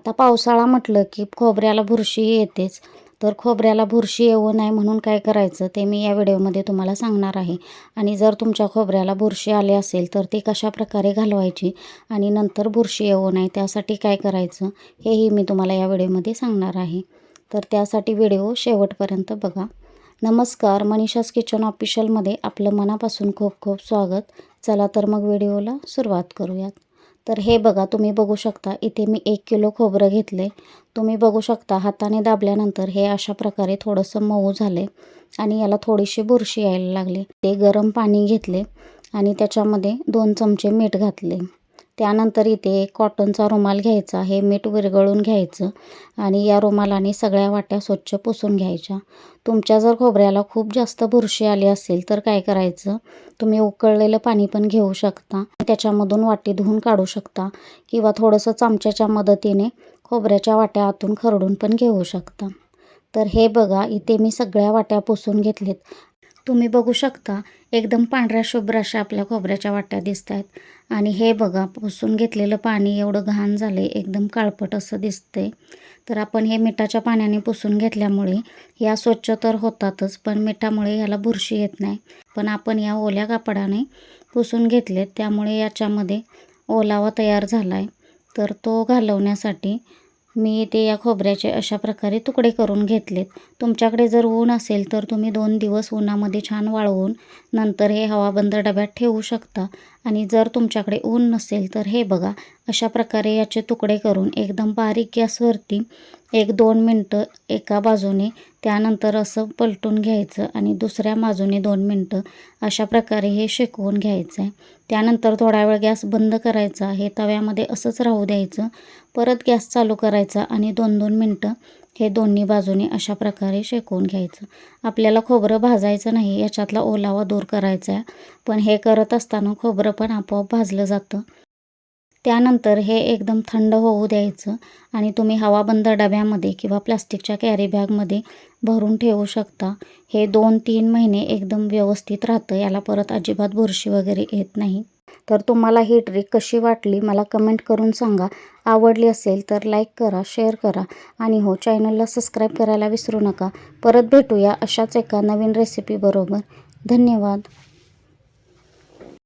आता पावसाळा म्हटलं की खोबऱ्याला बुरशी येतेच. तर खोबऱ्याला बुरशी येऊ नये म्हणून काय करायचं ते मी या व्हिडिओमध्ये तुम्हाला सांगणार आहे. आणि जर तुमच्या खोबऱ्याला बुरशी आली असेल तर ती कशा प्रकारे घालवायची आणि नंतर बुरशी येऊ नये त्यासाठी काय करायचं हेही मी तुम्हाला या व्हिडिओमध्ये सांगणार आहे. तर त्यासाठी व्हिडिओ शेवटपर्यंत बघा. नमस्कार मनीषास किचन ऑफिशियलमध्ये आपलं मनापासून खूप खूप स्वागत. चला तर मग व्हिडिओला सुरुवात करूयात. तर हे बघा तुम्ही बघू शकता इथे मी एक किलो खोबरं घेतले तुम्ही बघू शकता हाताने दाबल्यानंतर हे अशा प्रकारे थोडंसं मऊ झाले आणि याला थोडीशी बुरशी यायला लागली. ते गरम पाणी घेतले आणि त्याच्यामध्ये दोन चमचे मीठ घातले त्यानंतर इथे कॉटनचा रुमाल घ्यायचा हे मीठ विरघळून घ्यायचं आणि या रुमालाने सगळ्या वाट्या स्वच्छ पुसून घ्यायच्या. तुमच्या जर खोबऱ्याला खूप जास्त बुरशी आली असेल तर काय करायचं? तुम्ही उकळलेलं पाणी पण घेऊ शकता. त्याच्यामधून वाटी धुवून काढू शकता किंवा थोडंसं चमच्याच्या मदतीने खोबऱ्याच्या वाट्या आतून खरडून पण घेऊ शकता. तर हे बघा इथे मी सगळ्या वाट्या पुसून घेतलेत. तुम्ही बघू शकता एकदम पांढऱ्या शुभ्र अशा आपल्या खोबऱ्याच्या वाट्या दिसत आहेत आणि हे बघा पुसून घेतलेलं पाणी एवढं घाण झालं एकदम काळपट असं दिसतंय. तर आपण हे मिठाच्या पाण्याने पुसून घेतल्यामुळे या स्वच्छ तर होतातच पण मिठामुळे याला बुरशी येत नाही. पण आपण या ओल्या कापडाने पुसून घेतले त्यामुळे याच्यामध्ये ओलावा तयार झाला आहे तर तो घालवण्यासाठी मी ते या खोबऱ्याचे अशा प्रकारे तुकडे करून घेतलेत. तुमच्याकडे जर ऊन असेल तर तुम्ही दोन दिवस उन्हामध्ये छान वाळवून नंतर हे हवाबंद डब्यात ठेवू शकता. आणि जर तुमच्याकडे ऊन नसेल तर हे बघा अशा प्रकारे याचे तुकडे करून एकदम बारीक गॅसवरती एक दोन मिनटं एका बाजूने त्यानंतर असं पलटून घ्यायचं आणि दुसऱ्या बाजूने दोन मिनटं अशा प्रकारे हे शेकवून घ्यायचं आहे त्यानंतर थोडा वेळ गॅस बंद करायचा हे तव्यामध्ये असंच राहू द्यायचं. परत गॅस चालू करायचा आणि दोन दोन मिनटं हे दोन्ही बाजूने अशा प्रकारे शेकवून घ्यायचं. आपल्याला खोबरं भाजायचं नाही याच्यातला ओलावा दूर करायचा आहे. पण हे करत असताना खोबरं पण आपोआप भाजलं जातं. त्यानंतर हे एकदम थंड होऊ द्यायचं आणि तुम्ही हवाबंद डब्यामध्ये किंवा प्लास्टिकच्या कॅरी बॅगमध्ये भरून ठेवू शकता. हे दोन तीन महिने एकदम व्यवस्थित राहतं याला परत अजिबात बुरशी वगैरे येत नाही. तर तुम्हाला ही ट्रिक कशी वाटली मला कमेंट करून सांगा. आवडली असेल तर लाईक करा शेअर करा आणि हो चॅनलला सबस्क्राईब करायला विसरू नका. परत भेटूया अशाच एका नवीन रेसिपीबरोबर धन्यवाद.